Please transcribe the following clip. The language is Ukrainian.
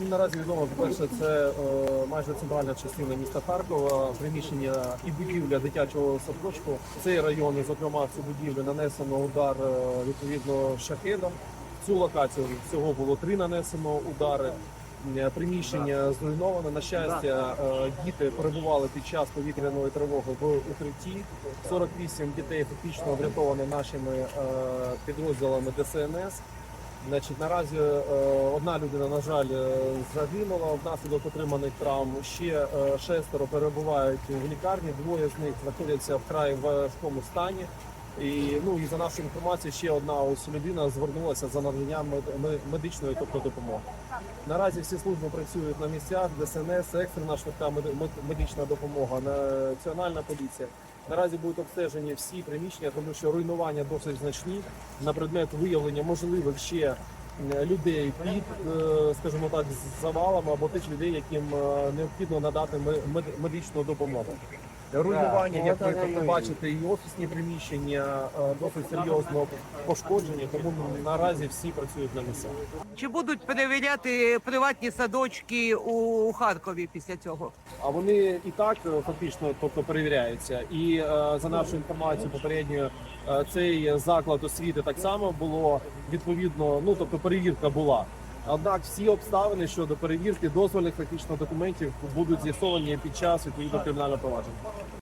Наскільки наразі відомо, по-перше, це е, майже центральна частина міста Харкова, приміщення і будівля дитячого садочку. Цей район, і, зокрема, в цю будівлю нанесено удар е, відповідно шахедом. Цю локацію всього було три нанесено удари. Е, Приміщення зруйноване. На щастя, е, діти перебували під час повітряної тривоги в укритті. 48 дітей фактично врятовані нашими е, підрозділами ДСНС. Значить, наразі е, одна людина, на жаль, е, загинула внаслідок отриманих травм. Ще е, шестеро перебувають в лікарні. Двоє з них знаходяться в край важкому стані. І ну і за нашою інформацією, ще одна ось людина звернулася за наданням мед- мед- медичної, тобто допомоги. Наразі всі служби працюють на місцях, ДСНС, екстрена швидка мед- мед- медична допомога, національна поліція. Наразі будуть обстежені всі приміщення, тому що руйнування досить значні на предмет виявлення можливих ще е, людей під, е, скажімо так, завалами або тих людей, яким е, необхідно надати ме- мед- медичну допомогу. Руйнування, як ви тобто, бачите, і офісні приміщення е, досить серйозно пошкоджені, тому наразі всі працюють на місцях. Чи будуть перевіряти приватні садочки у Харкові після цього? А вони і так е, фактично, тобто перевіряються. І е, за нашу інформацію попередньою, цей заклад освіти так само було відповідно. Ну тобто перевірка була. Однак всі обставини щодо перевірки дозвольних фактично документів будуть з'ясовані під час відповідного кримінального провадження.